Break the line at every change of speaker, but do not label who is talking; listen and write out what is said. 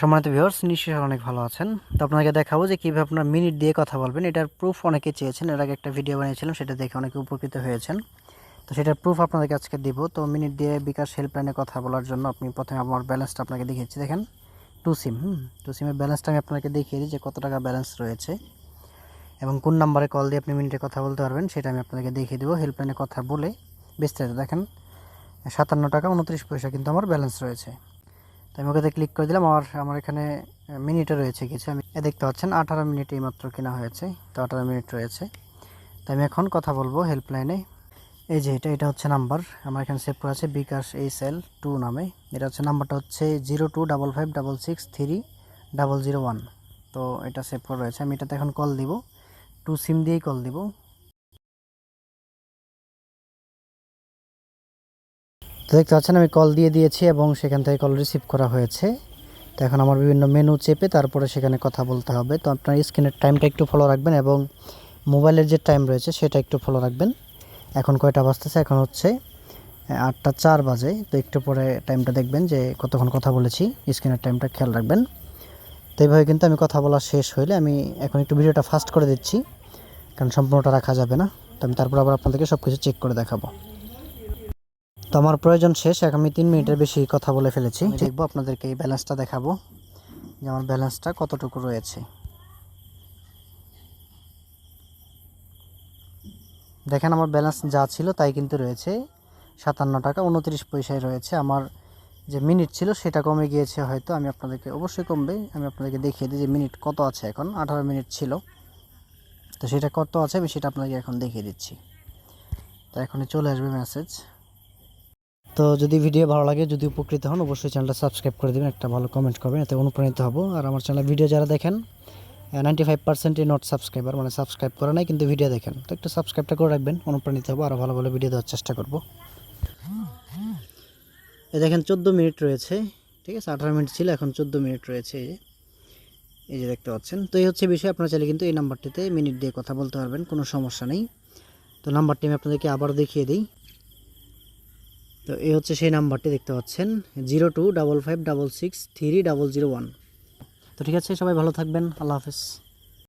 সম্মানিত ভিউয়ার্স নিশ্চয়ই অনেক ভালো আছেন। তো আপনাকে দেখাবো যে কীভাবে আপনার মিনিট দিয়ে কথা বলবেন। এটার প্রুফ অনেকে চেয়েছেন, এর আগে একটা ভিডিও বানিয়েছিলাম, সেটা দেখে অনেকে উপকৃত হয়েছেন। তো সেটার প্রুফ আপনাদেরকে আজকে দিব। তো মিনিট দিয়ে বিকাশ হেল্পলাইনে কথা বলার জন্য আপনি প্রথমে আমার ব্যালেন্সটা আপনাকে দেখিয়েছি, দেখেন। টু সিম হুম টু সিমের ব্যালেন্সটা আমি আপনাকে দেখিয়ে দিই যে কত টাকা ব্যালেন্স রয়েছে। এবং কোন নাম্বারে কল দিয়ে আপনি মিনিটে কথা বলতে পারবেন, সেটা আমি আপনাদেরকে দেখিয়ে দেবো। হেল্পলাইনে কথা বলে বিস্তারিত দেখেন। সাতান্ন টাকা, উনত্রিশ পয়সা কিন্তু আমার ব্যালেন্স রয়েছে। তো আমি ওকে ক্লিক করে দিলাম আমার আমার এখানে মিনিটে রয়েছে কিছু। আমি দেখতে পাচ্ছেন, আঠারো মিনিট এই মাত্র কেনা হয়েছে। তো আঠারো মিনিট রয়েছে। তো আমি এখন কথা বলব হেল্পলাইনে এই যে এটা এটা হচ্ছে নাম্বার আমার এখানে সেভ করা আছে বিকাশ এইচ এল টু নামে। এটা হচ্ছে নাম্বারটা হচ্ছে zero two double five double six three double zero one তো এটা সেভ করা রয়েছে। আমি এটাতে এখন কল দিব। টু সিম দিয়েই কল দিব। দেখতে পাচ্ছেন, আমি কল দিয়ে দিয়েছি এবং সেখান থেকে কল রিসিভ করা হয়েছে। তো এখন আমার বিভিন্ন মেনু চেপে তারপরে সেখানে কথা বলতে হবে। তো আপনার স্ক্রিনের টাইমটা একটু ফলো রাখবেন এবং মোবাইলের যে টাইম রয়েছে সেটা একটু ফলো রাখবেন। এখন কয়টা বাজতেছে? এখন হচ্ছে আটটা চার বাজে। তো একটু পরে টাইমটা দেখবেন যে কতক্ষণ কথা বলেছি স্ক্রিনের টাইমটা খেয়াল রাখবেন। তো এইভাবে কিন্তু আমি কথা বলা শেষ হইলে আমি এখন একটু ভিডিওটা ফাস্ট করে দিচ্ছি, কারণ সম্পূর্ণটা রাখা যাবে না। তো আমি তারপর আবার আপনাদেরকে সব কিছু চেক করে দেখাবো। তো আমার প্রয়োজন শেষ এখন আমি তিন মিনিটের বেশি কথা বলে ফেলেছি। দেখব আপনাদেরকে এই ব্যালেন্সটা দেখাবো যে আমার ব্যালেন্সটা কতটুকু রয়েছে। দেখেন আমার ব্যালেন্স যা ছিল তাই কিন্তু রয়েছে। সাতান্ন টাকা, উনত্রিশ পয়সায় রয়েছে। আমার যে মিনিট ছিল সেটা কমে গিয়েছে হয়তো, আমি আপনাদেরকে অবশ্যই কমবে। আমি আপনাদেরকে দেখিয়ে দিই যে মিনিট কত আছে এখন, আঠারো মিনিট ছিল। তো সেটা কত আছে আমি সেটা আপনাকে এখন দেখিয়ে দিচ্ছি। তো এখনই চলে আসবে মেসেজ তো যদি ভিডিও ভালো লাগে, যদি উপকৃত হন, অবশ্যই চ্যানেলটা সাবস্ক্রাইব করে দেবেন, একটা ভালো কমেন্ট করবেন, এতে অনুপ্রাণিত হব। আর আমার চ্যানেল ভিডিও যারা দেখেন নাইনটি ফাইভ পার্সেন্টই নট সাবস্ক্রাইবার মানে সাবস্ক্রাইব করে নাই, কিন্তু ভিডিও দেখেন। তো একটু সাবস্ক্রাইবটা করে রাখবেন, অনুপ্রাণিত হব আরও ভালো ভালো ভিডিও দেওয়ার চেষ্টা করব। এই দেখেন, চোদ্দ মিনিট রয়েছে, ঠিক আছে? আঠারো মিনিট ছিল, এখন চোদ্দ মিনিট রয়েছে। এই যে দেখতে পাচ্ছেন, তো এই হচ্ছে বিষয়, আপনারা চাইলে কিন্তু এই নাম্বারটিতে মিনিট দিয়ে কথা বলতে পারবেন, কোনো সমস্যা নেই। তো নাম্বারটি আমি আপনাদেরকে আবার দেখিয়ে দিই। তো এই হচ্ছে সেই নাম্বারটি দেখতে পাচ্ছেন, zero two double five double six three double zero one. তো ঠিক আছে, সবাই ভালো থাকবেন, আল্লাহ হাফেজ।